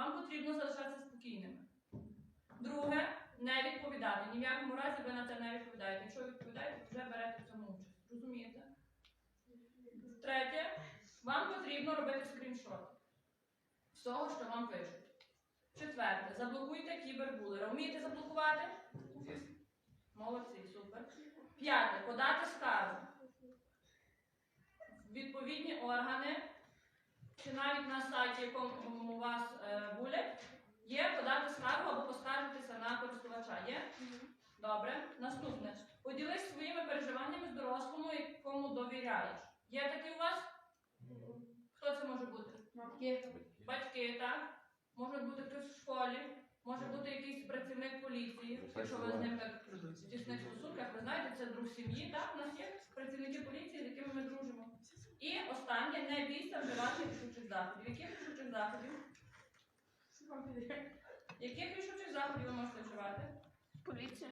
Вам потрібно залишатися спокійними. Друге, не відповідати. Ні в якому разі ви на це не відповідаєте. Якщо відповідаєте, вже берете в цьому участь. Розумієте? Третє, вам потрібно робити скріншот з того, що вам пишуть. Четверте, заблокуйте кібербулера. Вмієте заблокувати? Молодці, супер. П'яте, подати скаргу. Відповідні органи, чи навіть на сайті, якому у вас е, булять, є подати скаргу або поскаржитися на користувача. Є? Добре. Наступне. Поділись своїми переживаннями з дорослому, якому довіряєш. Є такі у вас? Хто це може бути? Батьки, так? Може бути хтось в школі, може бути якийсь працівник поліції, якщо ви з ним так в тісних стосунках, ви знаєте, це друг сім'ї, так? У нас є працівники поліції, з якими ми дружимо. Останнє, не бійся вживати рішучих заходів. Яких рішучих заходів? Яких рішучих заходів ви можете вживати? Поліція.